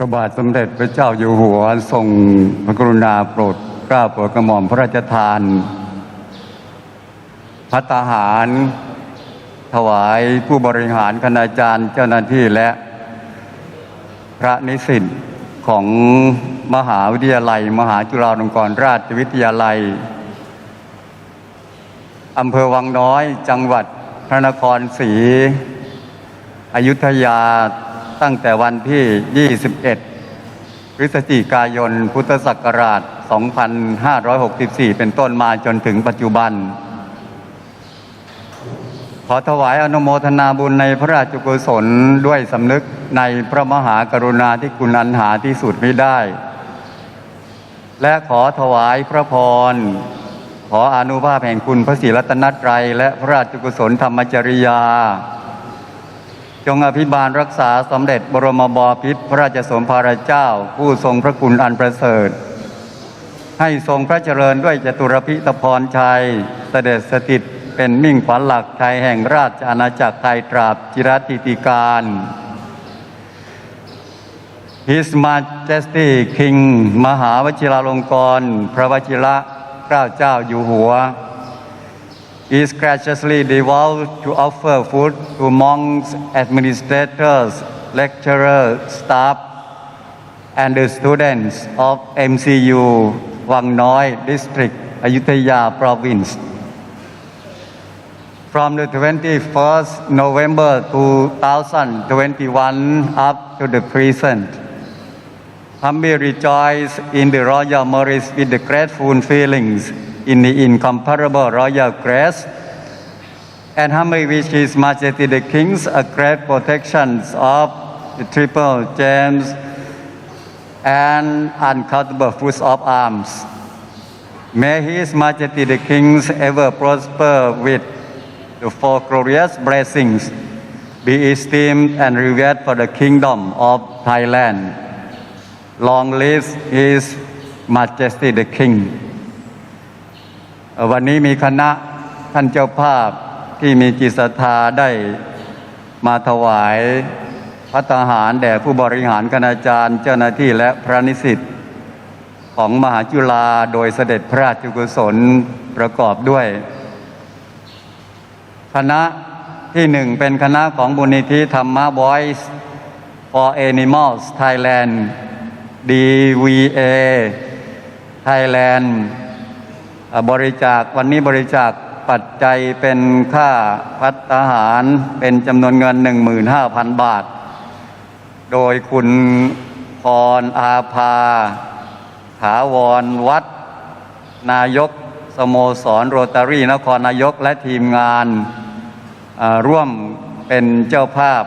พระบาทสมเด็จพระเจ้าอยู่หัวทรงพระกรุณาโปรดเกล้าโปรดกระหม่อมพระราชทานพัตตาหาร ถวายผู้บริหารคณาจารย์เจ้าหน้าที่และพระนิสิตของมหาวิทยาลัย มหาจุฬาลงกรณราชวิทยาลัยอำเภอวังน้อยจังหวัดพระนครศรีอยุธยา ตั้งแต่วันที่ 21 พฤศจิกายน พุทธศักราช 2564 เป็นต้นมาจนถึงปัจจุบัน ขอถวายอนุโมทนาบุญในพระราชกุศลด้วยสำนึกในพระมหากรุณาธิคุณอันหาที่สุดไม่ได้ และขอถวายพระพร ขออนุภาพแห่งคุณพระศรีรัตนตรัยและพระราชกุศลธรรมจริยา จงอภิบาลรักษาสมเด็จบรมบพิตรพระราชสมภารเจ้า ผู้ทรงพระคุณอันประเสริฐ ให้ทรงพระเจริญด้วยจตุรพิตพรชัยเสด็จสถิตเป็นมิ่งขวัญหลักไทยแห่งราชอาณาจักรไทยตราบจิรติติการ His Majesty King มหาวชิราลงกร พระวชิระเกล้าเจ้าอยู่หัว is graciously devoted to offer food to monks, administrators, lecturers, staff, and the students of MCU Wang Noi District, Ayutthaya Province. From the 21st November 2021 up to the present, humbly rejoice in the royal merits with the grateful feelings in the incomparable royal grace and humbly wish His Majesty the Kings a great protection of the triple gems and uncountable fruits of arms. May His Majesty the Kings ever prosper with the four glorious blessings, be esteemed and revered for the kingdom of Thailand. Long live His Majesty the King. วันนี้มีคณะท่านเจ้าภาพที่มีจิตศรัทธาได้มาถวายพัตตาหารแด่ผู้บริหารคณาจารย์ เจ้าหน้าที่และพระนิสิตของมหาจุฬาโดยเสด็จพระราชกุศลประกอบด้วย คณะที่หนึ่งเป็นคณะของบุญนิธิธรรมะ Voice for Animals Thailand DVA Thailand บริจาควันนี้บริจาคปัจจัยเป็นค่าพัฒหารเป็นจำนวนเงิน 15,000 บาท โดยคุณพรอาภาถาวรวัด นายกสโมสรโรตารีนครนายกและทีมงานร่วมเป็นเจ้าภาพ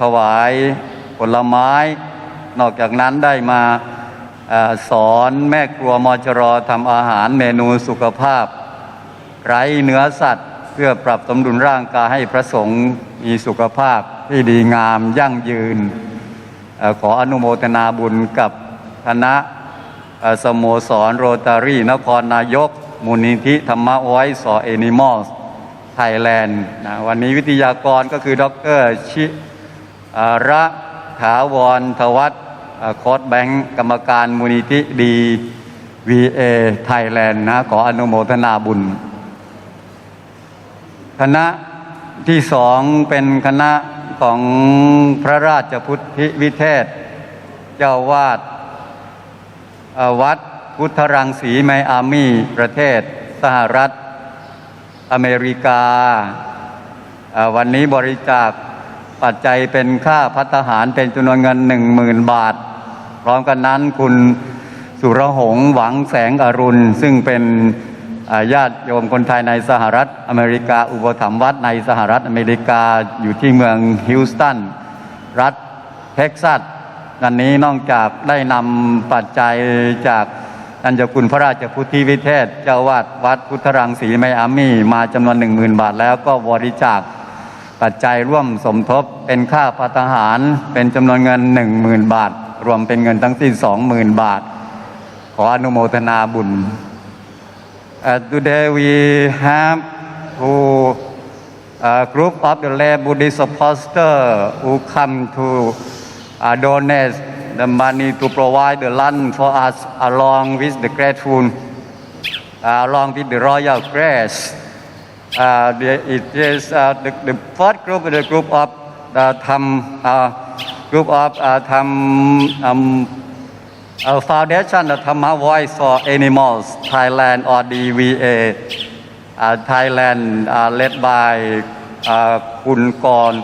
ถวายผลไม้ นอกจากนั้นได้มา สอนแม่ครัวมอจรอทำอาหารเมนูสุขภาพ ไร้เนื้อสัตว์ เพื่อปรับสมดุลร่างกายให้พระสงฆ์มีสุขภาพที่ดีงามยั่งยืนอขออนุโมทนาบุญกับคณะสโมสรโรตารี่นครนายก มูลนิธิธรรมะไว้สอเอนิมอลไทยแลนด์นะวันนี้วิทยากรก็คือดรชิเอ่อระถาวรทวัฒน์ โค้ดแบงค์กรรมการมูลนิธิดี VA ไทยแลนด์นะขออนุโมทนาบุญ คณะที่สองเป็นคณะของพระราชพุทธวิเทศ เจ้าวาดวัดพุทธรังสีไมอามีประเทศ สหรัฐ อเมริกา วันนี้บริจาค ปัจจัยเป็นค่าพัฒหารเป็นจำนวนเงินหนึ่งหมื่นบาท พร้อมกันนั้นคุณสุรหงษ์หวังแสงอรุณ ซึ่งเป็นญาติโยมคนไทยในสหรัฐอเมริกา อุปถัมภ์วัดในสหรัฐอเมริกาอยู่ที่เมืองฮิวสตัน รัฐเท็กซัสวันนี้นอกจากได้นำปัจจัยจากท่านเจ้าคุณพระราชพุทธิวิเทศ เจ้าวาดวัดพุทธรังสีไมอามี่มาจำนวนหนึ่งหมื่นบาทแล้วก็บริจาค ปัจจัยร่วมสมทบเป็นค่าพัฒหาร เป็นจำนวนเงินหนึ่งหมื่นบาท รวมเป็นเงินทั้งสิ้นสองหมื่นบาท ขออนุโมทนาบุญ Uh, today we have who uh, group of the lay Buddhist pastor who come to uh, donate the money to provide the land for us along with the grateful, uh, along with the royal grace. Uh, it is uh, the, the first group, the group of the Tham, uh, group of uh, Tham, um, uh, Foundation of Thamma Voice for Animals Thailand or DVA uh, Thailand uh, led by uh, คุณกร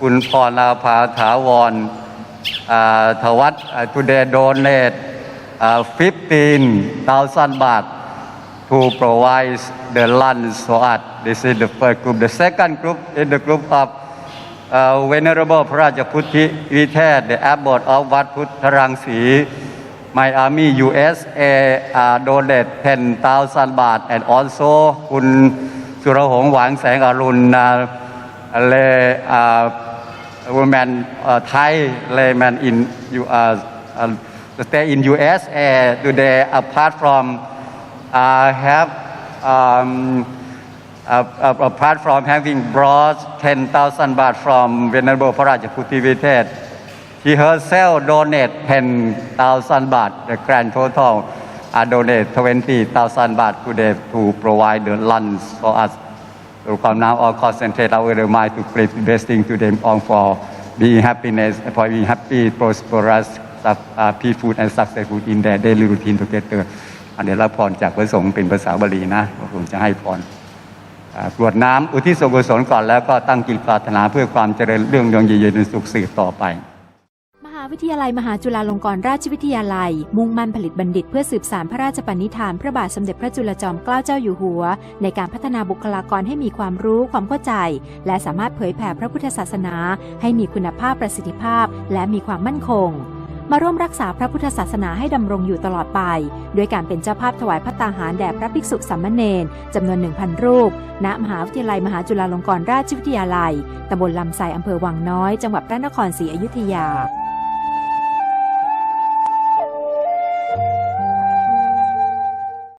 คุณพรอาภาถาวร uh, ทวัต uh, today donate uh, 15,000 baht to provides the lunch for us. This is the first group. The second group is the group of uh, Venerable พระราชพุทธิวิเทศ the abbot of วัดพุทธรังสี Miami USA uh, donated 10,000 baht and also คุณสุรหงษ์หวางแสงอรุณ uh, เล uh, woman uh, Thai layman in you uh, uh, stay in USA today apart from have um, apart from having brought 10,000 baht from Venerable Parajaputivitet, she herself donated 10,000 baht, the grand total. I donate 20,000 baht today to provide the lunch for us. So from now on, concentrate our mind to create blessing to them all for being happiness, for being happy, prosperous, uh, peaceful and successful in their daily routine together. เดี๋ยวรับพรจากพระสงฆ์เป็นภาษาบาลีนะผมจะให้พรกรวดน้ำอุทิศส่วนกุศลก่อนแล้วก็ตั้งจิตปรารถนาเพื่อความเจริญเรื่องเรืองเย็นสุขสืบต่อไป มหาวิทยาลัยมหาจุฬาลงกรณราชวิทยาลัย มุ่งมั่นผลิตบัณฑิตเพื่อสืบสานพระราชปณิธานพระบาทสมเด็จพระจุลจอมเกล้าเจ้าอยู่หัว ในการพัฒนาบุคลากรให้มีความรู้ความเข้าใจ และสามารถเผยแผ่พระพุทธศาสนา ให้มีคุณภาพประสิทธิภาพ และมีความมั่นคง มาร่วมรักษาพระพุทธศาสนาให้ดำรงอยู่ตลอดไป ด้วยการเป็นเจ้าภาพถวายพระตาหารแด่พระภิกษุสัมมเนรจำนวน 1,000 รูป ณ มหาวิทยาลัยมหาจุฬาลงกรณราชวิทยาลัย ตำบลลำไสอำเภอวังน้อย จังหวัดพระนครศรีอยุธยา